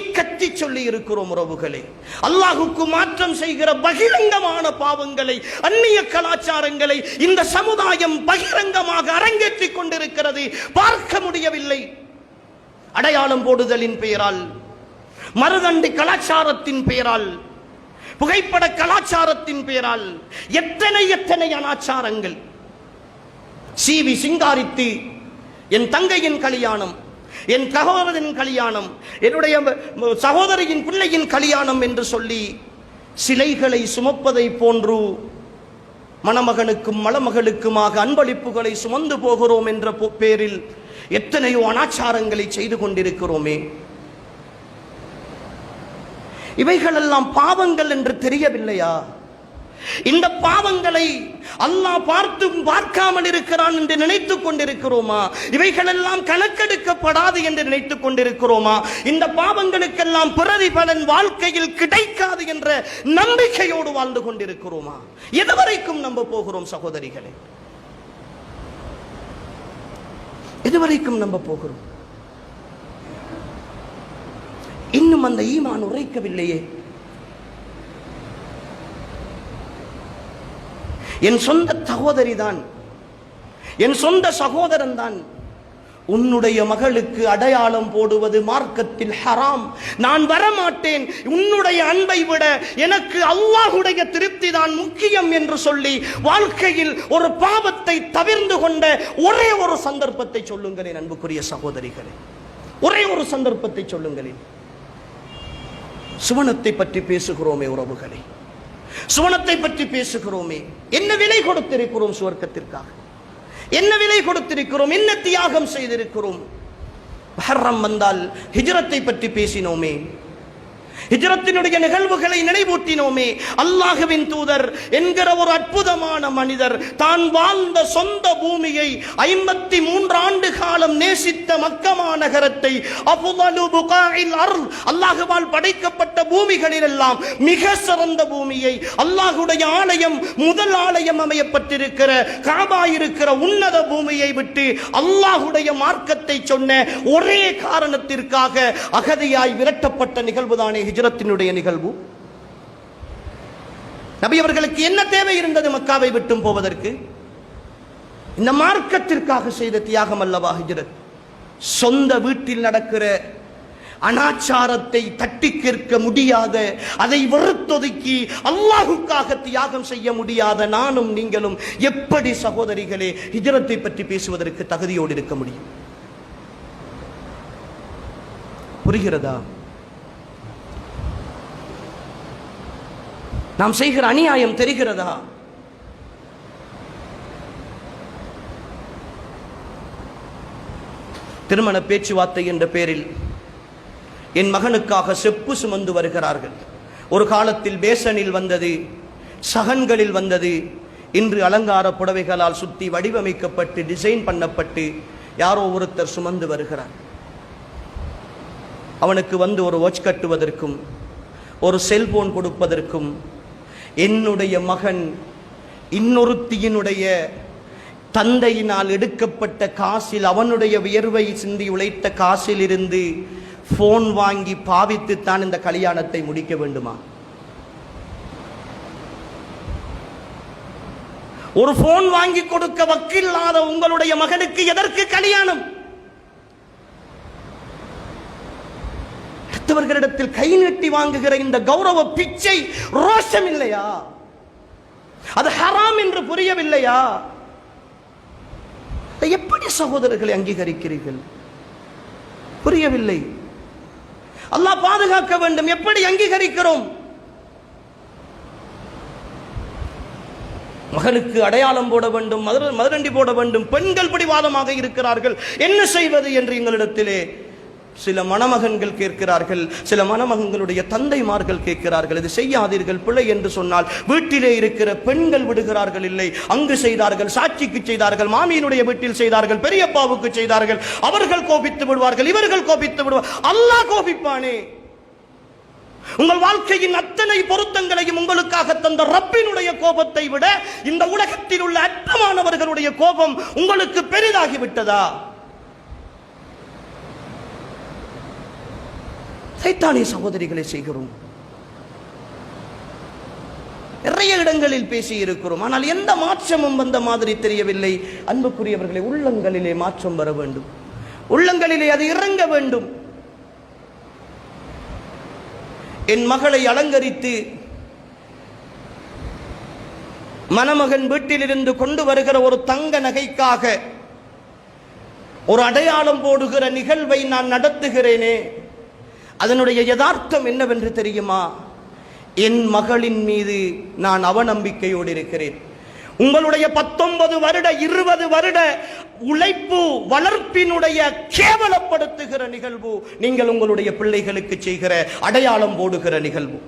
கத்தி சொல்லி இருக்கிறோம் உறவுகளே. அல்லாஹுக்கு மாற்றம் செய்கிற பகிரங்கமான பாவங்களை அந்நிய கலாச்சாரங்களை இந்த சமுதாயம் பகிரங்கமாக அரங்கேற்றிக் கொண்டிருக்கிறது. பார்க்க முடியவில்லை. அடையாளம் போடுதலின் பெயரால் மருதண்டு கலாச்சாரத்தின் பெயரால் புகைப்பட கலாச்சாரத்தின் பெயரால் எத்தனை எத்தனை அனாச்சாரங்கள். சீவி சிங்காரித்து என் தங்கையின் கல்யாணம். என் சகோதரனின் கல்யாணம் என்னுடைய சகோதரியின் பிள்ளையின் கல்யாணம் என்று சொல்லி சிலைகளை சுமப்பதை போன்று மணமகனுக்கும் மணமகளுக்குமாக அன்பளிப்புகளை சுமந்து போகிறோம் என்ற பேரில் எத்தனையோ அனாச்சாரங்களை செய்து கொண்டிருக்கிறோமே. இவைகளெல்லாம் பாவங்கள் என்று தெரியவில்லையா? இந்த பாவங்களை அல்லாஹ் பார்த்தும் பார்க்காமல் இருக்கிறான் என்று நினைத்துக் கொண்டிருக்கிறோமா? இவைகளெல்லாம் கணக்கெடுக்கப்படாது என்று நினைத்துக் கொண்டிருக்கிறோமா? இந்த பாவங்களுக்கெல்லாம் பிரதிபலன் வாழ்க்கையில் கிடைக்காது என்ற நம்பிக்கையோடு வாழ்ந்து கொண்டிருக்கிறோமா? எதுவரைக்கும் நம்ப போகிறோம் சகோதரிகளே? எதுவரைக்கும் நம்ப போகிறோம்? இன்னும் அந்த ஈமான் உரைக்கவில்லையே? என் சொந்த சகோதரி தான் என் சொந்த சகோதரன் தான் உன்னுடைய மகளுக்கு அடையாளம் போடுவது மார்க்கத்தில் ஹராம். நான் வரமாட்டேன். உன்னுடைய அன்பை விட எனக்கு அல்லாஹுடைய திருப்தி தான் முக்கியம் என்று சொல்லி வாழ்க்கையில் ஒரு பாவத்தை தவிர்ந்து கொண்ட ஒரே ஒரு சந்தர்ப்பத்தை சொல்லுங்களேன் அன்புக்குரிய சகோதரிகளே. ஒரே ஒரு சந்தர்ப்பத்தை சொல்லுங்களேன். சுவனத்தை பற்றி பேசுகிறோமே உறவுகளே. சுவனத்தை பற்றி பேசுகிறோமே. என்ன விலை கொடுத்திருக்கிறோம் சுவர்க்கத்திற்காக? என்ன விலை கொடுத்திருக்கிறோம்? என்ன தியாகம் செய்திருக்கிறோம்? மஹர்ரம் வந்தால் ஹிஜ்ரத்தை பற்றி பேசினோமே. ஹிஜரத்தினுடைய நிகழ்வுகளை நினைவூட்டினோமே. அல்லாஹுவின் தூதர் என்கிற ஒரு அற்புதமான மனிதர் தான் வாழ்ந்த சொந்த பூமியை ஐம்பத்தி மூன்று ஆண்டு காலம் நேசித்த மக்கமா நகரத்தை அல்லாஹுவால் படைக்கப்பட்ட பூமிகளில் எல்லாம் மிக சிறந்த பூமியை அல்லாஹுடைய ஆலயம் முதல் ஆலயம் அமையப்பட்டிருக்கிற காபா இருக்கிற உன்னத பூமியை விட்டு அல்லாஹுடைய மார்க்கத்தை சொன்ன ஒரே காரணத்திற்காக அகதியாய் விரட்டப்பட்ட நிகழ்வுதானே ஹிஜ்ரத்தினுடைய நிகழ்வு. நபி அவர்களுக்கு என்ன தேவை இருந்தது மக்காவை விட்டும் போவதற்கு? இந்த மார்க்கத்திற்காக செய்த தியாகம் அல்லவா ஹிஜ்ரத்? சொந்த வீட்டில் நடக்கிற அனாச்சாரத்தை தட்டி கேட்க முடியாத அதை வெறுத்தொதுக்கி அல்லாஹுக்காக தியாகம் செய்ய முடியாத நானும் நீங்களும் எப்படி சகோதரிகளே ஹிஜரத்தை பற்றி பேசுவதற்கு தகுதியோடு இருக்க முடியும்? புரிகிறதா? நாம் செய்கிற அநியாயம் தெரிகிறதா? திருமண பேச்சுவார்த்தை என்ற பெயரில் என் மகனுக்காக செப்பு சுமந்து வருகிறார்கள். ஒரு காலத்தில் பேசனில் வந்தது சகன்களில் வந்தது. இன்று அலங்கார புடவைகளால் சுற்றி வடிவமைக்கப்பட்டு டிசைன் பண்ணப்பட்டு யாரோ ஒருத்தர் சுமந்து வருகிறார். அவனுக்கு வந்து ஒரு வாட்ச் கட்டுவதற்கும் ஒரு செல்போன் கொடுப்பதற்கும் என்னுடைய மகன் இன்னொருத்தியினுடைய தந்தையினால் எடுக்கப்பட்ட காசில் அவனுடைய வியர்வை சிந்தி உழைத்த காசில் இருந்து போன் வாங்கி பாவித்துத்தான் இந்த கல்யாணத்தை முடிக்க வேண்டுமா? ஒரு போன் வாங்கி கொடுக்க வக்கில்லாத உங்களுடைய மகனுக்கு எதற்கு கல்யாணம்? மற்றவர்களிடத்தில் கை நீட்டி வாங்குகிற இந்த கௌரவ பிச்சை ரோஷம் இல்லையா அது ஹராம் என்று புரியவில்லையா? எப்படி சகோதரர்களை அங்கீகரிக்கிறீர்கள்? புரியவில்லை. அல்லாஹ் பாதுகாக்க வேண்டும். எப்படி அங்கீகரிக்கிறோம்? மகனுக்கு அடையாளம் போட வேண்டும் மதுர மதுரண்டி போட வேண்டும். பெண்கள் பிடிவாதமாக இருக்கிறார்கள். என்ன செய்வது என்று எங்களிடத்திலே சில மணமகன்கள் கேட்கிறார்கள் சில மணமகன்களுடைய தந்தைமார்கள் கேட்கிறார்கள் இது செய்யாதீர்கள் பிள்ளை என்று சொன்னால் வீட்டிலே இருக்கிற பெண்கள் விடுகிறார்கள் இல்லை அங்கு செய்தார்கள் சாட்சிக்கு செய்தார்கள் மாமியினுடைய வீட்டில் செய்தார்கள் பெரியப்பாவுக்கு செய்தார்கள் அவர்கள் கோபித்து விடுவார்கள் இவர்கள் கோபித்து விடுவார் அல்லாஹ் கோபிப்பானே உங்கள் வாழ்க்கையின் அத்தனை பொருத்தங்களையும் உங்களுக்காக தந்த ரப்பினுடைய கோபத்தை விட இந்த உலகத்தில் உள்ள அற்பமானவர்களுடைய கோபம் உங்களுக்கு பெரிதாகி சைத்தானிய சகோதரிகளை செய்கிறோம். நிறைய இடங்களில் பேசி இருக்கிறோம் ஆனால் எந்த மாற்றமும் வந்த மாதிரி தெரியவில்லை. அன்புக்குரியவர்களை உள்ளங்களிலே மாற்றம் வர வேண்டும். உள்ளங்களிலே அது இறங்க வேண்டும். என் மகளை அலங்கரித்து மணமகன் வீட்டிலிருந்து கொண்டு வருகிற ஒரு தங்க நகைக்காக ஒரு அடையாளம் போடுகிற நிகழ்வை நான் நடத்துகிறேனே அதனுடைய யதார்த்தம் என்னவென்று தெரியுமா? என் மகளின் மீது நான் அவநம்பிக்கையோடு இருக்கிறேன். உங்களுடைய பத்தொன்பது வருட இருபது வருட உழைப்பு வளர்ப்பினுடைய கேவலப்படுத்துகிற நிகழ்வு நீங்கள் உங்களுடைய பிள்ளைகளுக்கு செய்கிற அடையாளம் போடுகிற நிகழ்வு.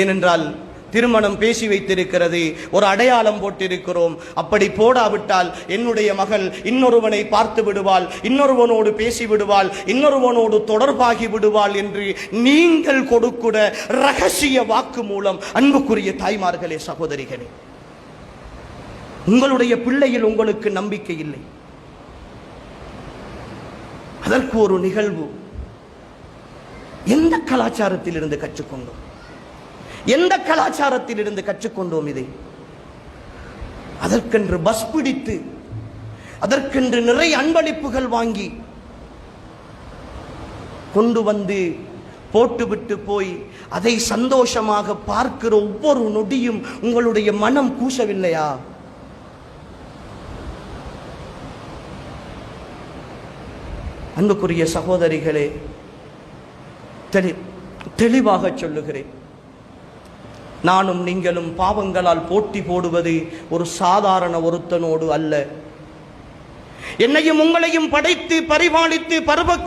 ஏனென்றால் திருமணம் பேசி வைத்திருக்கிறது ஒரு அடையாளம் போட்டிருக்கிறோம். அப்படி போடாவிட்டால் என்னுடைய மகள் இன்னொருவனை பார்த்து விடுவாள் இன்னொருவனோடு பேசி விடுவாள் இன்னொருவனோடு தொடர்பாகி விடுவாள் என்று நீங்கள் கொடுக்கூட ரகசிய வாக்கு மூலம் அன்புக்குரிய தாய்மார்களே சகோதரிகளே உங்களுடைய பிள்ளையில் உங்களுக்கு நம்பிக்கை இல்லை. அதற்கு ஒரு நிகழ்வு எந்த கலாச்சாரத்தில் இருந்து கற்றுக்கொண்டோம்? எந்த கலாச்சாரத்தில் இருந்து கற்றுக்கொண்டோம் இதை? அதற்கென்று பஸ் பிடித்து அதற்கென்று நிறைய அன்பளிப்புகள் வாங்கி கொண்டு வந்து போட்டுவிட்டு போய் அதை சந்தோஷமாக பார்க்கிற ஒவ்வொரு நொடியும் உங்களுடைய மனம் கூசவில்லையா? அன்புக்குரிய சகோதரிகளே தெளி தெளிவாக சொல்லுகிறேன். நானும் நீங்களும் பாவங்களால் போட்டி போடுவது ஒரு சாதாரண ஒருத்தனோடு அல்ல. என்னையும் உங்களையும் படைத்து பரிபாலித்து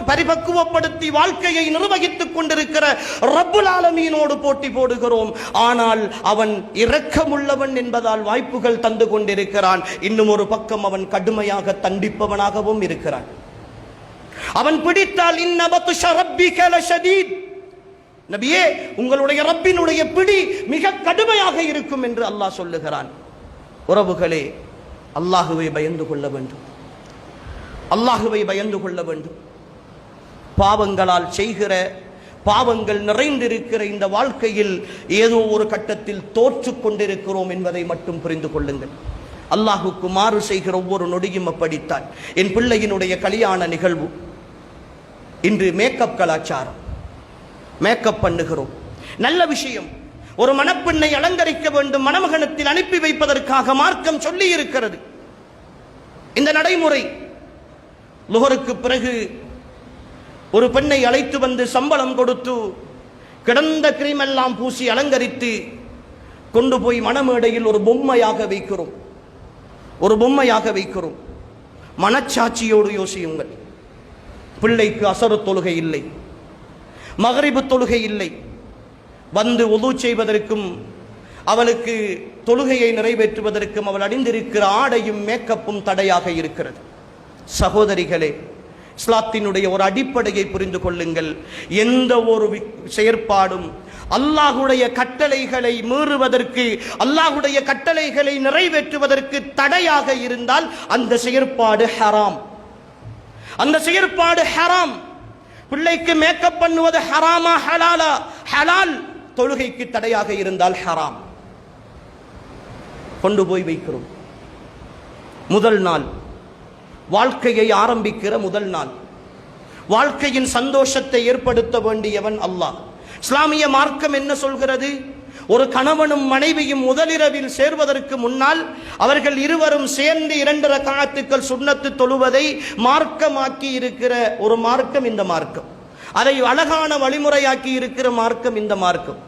பரிபக்குவப்படுத்தி வாழ்க்கையை நிர்வகித்துக் கொண்டிருக்கிற ரப்புல் ஆலமீனோடு போட்டி போடுகிறோம். ஆனால் அவன் இரக்கமுள்ளவன் என்பதால் வாய்ப்புகள் தந்து கொண்டிருக்கிறான். இன்னும் ஒரு பக்கம் அவன் கடுமையாக தண்டிப்பவனாகவும் இருக்கிறான். அவன் பிடித்தால் இன்னபத்து ரப்பிக லஷதீத். நபியே உங்களுடைய ரப்பினுடைய பிடி மிக கடுமையாக இருக்கும் என்று அல்லாஹ் சொல்லுகிறான். உறவுகளே அல்லாஹுவை பயந்து கொள்ள வேண்டும். அல்லாஹுவை பயந்து கொள்ள வேண்டும். பாவங்களால் செய்கிற பாவங்கள் நிறைந்திருக்கிற இந்த வாழ்க்கையில் ஏதோ ஒரு கட்டத்தில் தோற்று கொண்டிருக்கிறோம் என்பதை மட்டும் புரிந்து கொள்ளுங்கள். அல்லாஹுக்கு மாறு செய்கிற ஒவ்வொரு நொடியும் அப்படித்தான். என் பிள்ளையினுடைய கல்யாண நிகழ்வு. இன்று மேக்கப் கலாச்சாரம். மேக்கப் பண்ணுகிறோம். நல்ல விஷயம். ஒரு மணப்பெண்ணை அலங்கரிக்க வேண்டும் மணமகனத்தில் அனுப்பி வைப்பதற்காக மார்க்கம் சொல்லி இருக்கிறது இந்த நடைமுறை. லுகருக்கு பிறகு ஒரு பெண்ணை அழைத்து வந்து சம்பளம் கொடுத்து கிடந்த கிரீமெல்லாம் பூசி அலங்கரித்து கொண்டு போய் மணமேடையில் ஒரு பொம்மையாக வைக்கிறோம். ஒரு பொம்மையாக வைக்கிறோம். மனச்சாட்சியோடு யோசியுங்கள். பிள்ளைக்கு அசரு தொழுகை இல்லை. மகரிபு தொழுகை இல்லை. வந்து ஒது செய்வதற்கும் அவளுக்கு தொழுகையை நிறைவேற்றுவதற்கும் அவள் அணிந்திருக்கிற ஆடையும் மேக்கப்பும் தடையாக இருக்கிறது. சகோதரிகளே இஸ்லாத்தினுடைய ஒரு அடிப்படையை புரிந்து கொள்ளுங்கள். எந்த ஒரு செயற்பாடும் அல்லாஹுடைய கட்டளைகளை மீறுவதற்கு அல்லாஹுடைய கட்டளைகளை நிறைவேற்றுவதற்கு தடையாக இருந்தால் அந்த செயற்பாடு ஹராம். அந்த செயற்பாடு ஹராம். பிள்ளைக்கு மேக்கப் பண்ணுவது ஹராமா ஹலாலா? ஹலால் தொழுகைக்கு தடையாக இருந்தால் ஹராம். கொண்டு போய் வைக்கிறோம். முதல் நாள். வாழ்க்கையை ஆரம்பிக்கிற முதல் நாள். வாழ்க்கையின் சந்தோஷத்தை ஏற்படுத்த வேண்டியவன் அல்லாஹ். இஸ்லாமிய மார்க்கம் என்ன சொல்கிறது? ஒரு கணவனும் மனைவியும் முதலிரவில் சேர்வதற்கு முன்னால் அவர்கள் இருவரும் சேர்ந்து இரண்டு ரகாத்துக்கள் சுண்ணத்து தொழுவதை மார்க்கமாக்கி இருக்கிற ஒரு மார்க்கம் இந்த மார்க்கம். அதை அழகான வழிமுறையாக்கி இருக்கிற மார்க்கம் இந்த மார்க்கம்.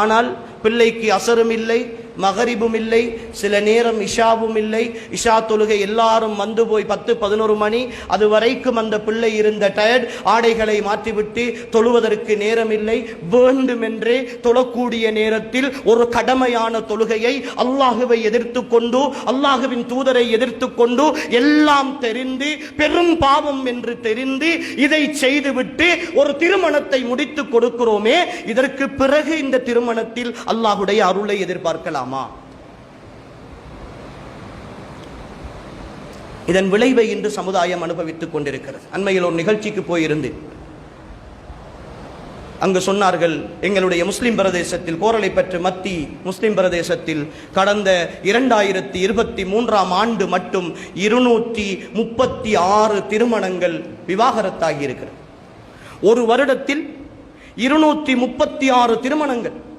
ஆனால் பிள்ளைக்கு அசரும் இல்லை மகரிபும் இல்லை சில நேரம் இஷாவும் இல்லை. இஷா தொழுகை எல்லாரும் வந்து போய் பத்து பதினோரு மணி அது வரைக்கும் அந்த பிள்ளை இருந்த டயர்ட் ஆடைகளை மாற்றிவிட்டு தொழுவதற்கு நேரம் இல்லை. வேண்டுமென்றே தொழக்கூடிய நேரத்தில் ஒரு கடமையான தொழுகையை அல்லாஹுவை எதிர்த்து கொண்டு அல்லாஹுவின் தூதரை எதிர்த்து கொண்டு எல்லாம் தெரிந்து பெரும் பாவம் என்று தெரிந்து இதை செய்துவிட்டு ஒரு திருமணத்தை முடித்து கொடுக்கிறோமே. இதற்கு பிறகு இந்த திருமணத்தில் அல்லாஹுடைய அருளை எதிர்பார்க்கலாம். இதன் விளைவை இன்று சமுதாயம் அனுபவித்துக் கொண்டிருக்கிறது. அண்மையில் ஒரு நிகழ்ச்சிக்கு போயிருந்தேன். அங்கு சொன்னார்கள் எங்களுடைய முஸ்லிம் பிரதேசத்தில் கோரலை பெற்று மத்தி முஸ்லிம் பிரதேசத்தில் கடந்த இரண்டாயிரத்தி இருபத்தி மூன்றாம் ஆண்டு மட்டும் இருநூற்றி முப்பத்தி ஆறு திருமணங்கள் விவாகரத்தாகி இருக்கிறது. ஒரு வருடத்தில் இருநூற்றி முப்பத்தி ஆறு திருமணங்கள்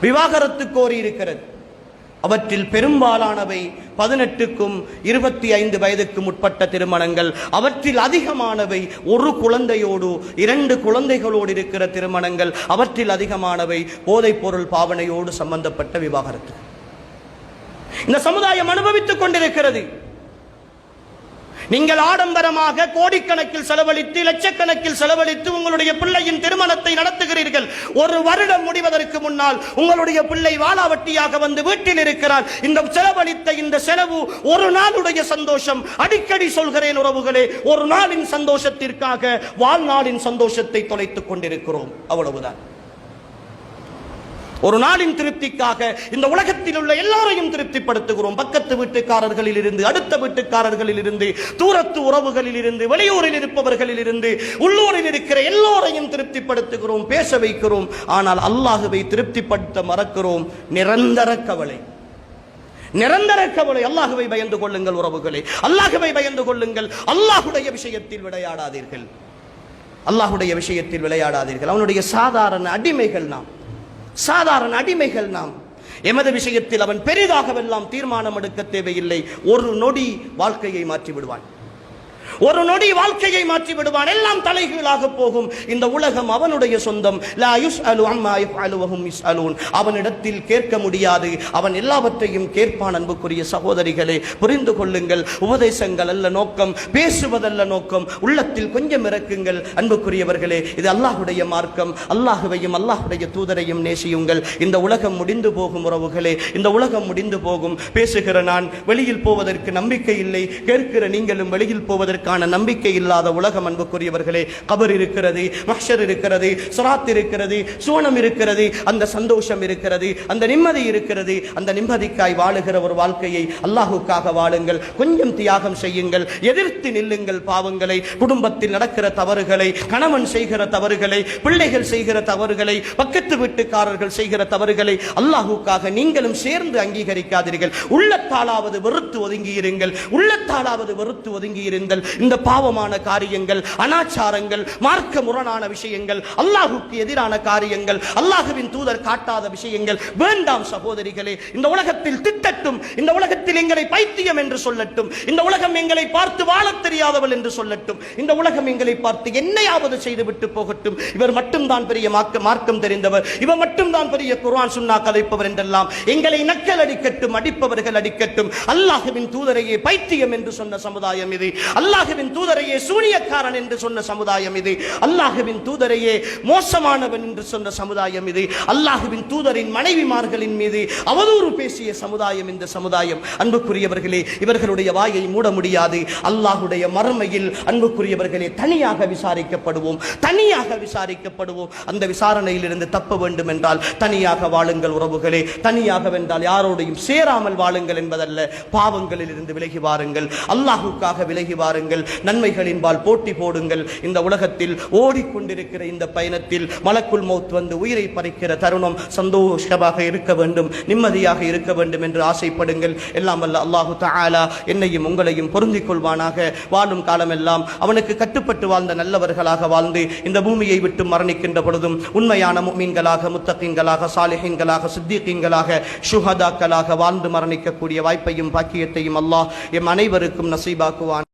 விவாகரத்து கோரி இருக்கிறது. அவற்றில் பெரும்பாலானவை பதினெட்டுக்கும் இருபத்தி ஐந்து வயதுக்கும் உட்பட்ட திருமணங்கள். அவற்றில் அதிகமானவை ஒரு குழந்தையோடு இரண்டு குழந்தைகளோடு இருக்கிற திருமணங்கள். அவற்றில் அதிகமானவை போதைப்பொருள் பாவனையோடு சம்பந்தப்பட்ட விவாகரத்து. இந்த சமுதாயம் அனுபவித்துக் கொண்டிருக்கிறது. நீங்கள் ஆடம்பரமாக கோடிக்கணக்கில் செலவழித்து லட்சக்கணக்கில் செலவழித்து உங்களுடைய பிள்ளையின் திருமணத்தை நடத்துகிறீர்கள். ஒரு வருடம் முடிவதற்கு முன்னால் உங்களுடைய பிள்ளை வாளாவட்டியாக வந்து வீட்டில் இருக்கிறார். இந்த செலவழித்த இந்த செலவு ஒரு நாளுடைய சந்தோஷம். அடிக்கடி சொல்கிறேன் உறவுகளே ஒரு நாளின் சந்தோஷத்திற்காக வாழ்நாளின் சந்தோஷத்தை தொலைத்துக் கொண்டிருக்கிறோம். அவ்வளவுதான். ஒரு நாளின் திருப்திக்காக இந்த உலகத்தில் உள்ள எல்லாரையும் திருப்திப்படுத்துகிறோம். பக்கத்து வீட்டுக்காரர்களில் இருந்து அடுத்த வீட்டுக்காரர்களில் இருந்து தூரத்து உறவுகளில் இருந்து வெளியூரில் இருப்பவர்களில் இருந்து உள்ளூரில் இருக்கிற எல்லோரையும் திருப்திப்படுத்துகிறோம் பேச வைக்கிறோம். ஆனால் அல்லாஹுவை திருப்திப்படுத்த மறக்கிறோம். நிரந்தர கவலை. நிரந்தர கவலை. அல்லாஹுவை பயந்து கொள்ளுங்கள் உறவுகளை. அல்லாஹுவை பயந்து கொள்ளுங்கள். அல்லாஹுடைய விஷயத்தில் விளையாடாதீர்கள். அல்லாஹுடைய விஷயத்தில் விளையாடாதீர்கள். அவனுடைய சாதாரண அடிமைகள் நாம். சாதாரண அடிமைகள் நாம். எமது விஷயத்தில் அவன் பெரிதாகவெல்லாம் தீர்மானம் எடுக்க தேவையில்லை. ஒரு நொடி வாழ்க்கையை மாற்றி விடுவான் ஒரு நொடி வாழ்க்கையை மாற்றி விடுவான். எல்லாம் தலைகீழாக போகும். இந்த உலகம் அவனுடைய சொந்தம். அவனிடத்தில் கேட்க முடியாது. அவன் எல்லாவற்றையும் கேட்பான் அன்புக்குரிய சகோதரிகளே. புரிந்து கொள்ளுங்கள். உபதேசங்கள் அல்ல நோக்கம். பேசுவதல்ல நோக்கம். உள்ளத்தில் கொஞ்சம் இறக்குங்கள். அன்புக்குரியவர்களே இது அல்லாஹுடைய மார்க்கம். அல்லாஹுவையும் அல்லாஹுடைய தூதரையும் நேசியுங்கள். இந்த உலகம் முடிந்து போகும் உறவுகளே. இந்த உலகம் முடிந்து போகும். பேசுகிற நான் வெளியில் போவதற்கு நம்பிக்கை இல்லை. கேட்கிற நீங்களும் வெளியில் போவதற்கு போவதற்கான நம்பிக்கை இல்லாத உலகம் அன்புக்குரியவர்களே கபர் இருக்கிறது மஷர் இருக்கிறது சுராத் இருக்கிறது சோனம் இருக்கிறது அந்த சந்தோஷம் இருக்கிறது அந்த நிம்மதி இருக்கிறது அந்த நிம்மதிக்காய் வாழுகிற ஒரு வாழ்க்கையை அல்லாஹுக்காக வாழுங்கள் கொஞ்சம் தியாகம் செய்யுங்கள் எதிர்த்து நில்லுங்கள் பாவங்களை குடும்பத்தில் நடக்கிற தவறுகளை கணவன் செய்கிற தவறுகளை பிள்ளைகள் செய்கிற தவறுகளை பக்கத்து வீட்டுக்காரர்கள் செய்கிற தவறுகளை அல்லாஹுக்காக நீங்களும் சேர்ந்து அங்கீகரிக்காதீர்கள். உள்ளத்தாலாவது வெறுத்து ஒதுங்கி இருங்கள் உள்ளத்தாலாவது வெறுத்து ஒதுங்கி இந்த பாவமான காரியங்கள் அனாச்சாரங்கள் மார்க்க முரணான விஷயங்கள் அல்லாஹுக்கு எதிரான காரியங்கள் அல்லாஹுவின் தூதர் காட்டாத விஷயங்கள் வேண்டாம் சகோதரிகளே இந்த உலகத்தில் திட்டட்டும் இந்த உலகத்தில் எங்களை பைத்தியம் என்று சொல்லட்டும் இந்த உலகம் எங்களை பார்த்து வாழ தெரியாதவள் என்று சொல்லட்டும் இந்த உலகம் எங்களை பார்த்து என்னையாவது செய்துவிட்டு போகட்டும். இவர் மட்டும்தான் பெரிய மார்க்கம் தெரிந்தவர். இவர் மட்டும்தான் பெரிய குர்ஆன் சுன்னா கதைப்பவர் என்றெல்லாம். எங்களை நக்கல் அடிக்கட்டும் அடிப்பவர்கள் அடிக்கட்டும். அல்லாஹுவின் தூதரையே பைத்தியம் என்று சொன்ன சமுதாயம் இது. அல்லாஹ் அல்லாஹுவின் தூதரையே சூனியக்காரன் என்று சொன்ன சமுதாயம் இது. அல்லாஹுவின் தூதரையே மோசமானவன் என்று சொன்ன சமுதாயம் இது. அல்லாஹுவின் தூதரின் மனைவிமார்களின் மீது அவதூறு பேசிய சமுதாயம் இந்த சமுதாயம். அன்புக்குரியவர்களே இவர்களுடைய வாயை மூட முடியாது. அல்லாஹுடைய மறுமையில் அன்புக்குரியவர்களே தனியாக விசாரிக்கப்படுவோம். தனியாக விசாரிக்கப்படுவோம். அந்த விசாரணையில் இருந்து தப்ப வேண்டும் என்றால் தனியாக வாழுங்கள் உறவுகளே. தனியாக வென்றால் யாரோடையும் சேராமல் வாழுங்கள் என்பதல்ல. பாவங்களில் இருந்து விலகி வாருங்கள். அல்லாஹுக்காக விலகி வாருங்கள். நன்மைகளின் நன்மைகளின்பால் போட்டி போடுங்கள். இந்த உலகத்தில் ஓடிக்கொண்டிருக்கிற இந்த பயணத்தில் மலக்குள் மௌத் வந்து உயிரை பறிக்கிற தருணம் சந்தோஷமாக இருக்க வேண்டும் நிம்மதியாக இருக்க வேண்டும் என்று ஆசைப்படுங்கள். எல்லாம் வல்ல அல்லாஹு தாலா என்னையும் உங்களையும் பொருந்திக் கொள்வானாக. வாழும் காலமெல்லாம் அவனுக்கு கட்டுப்பட்டு வாழ்ந்த நல்லவர்களாக வாழ்ந்து இந்த பூமியை விட்டு மரணிக்கின்ற பொழுதும் உண்மையான மீன்களாக முத்தகீன்களாக சாலிஹீன்களாக சித்திகீன்களாக சுஹதாக்களாக வாழ்ந்து மரணிக்கக்கூடிய வாய்ப்பையும் பாக்கியத்தையும் அல்லாஹ் எம் அனைவருக்கும் நசீபாக்குவான்.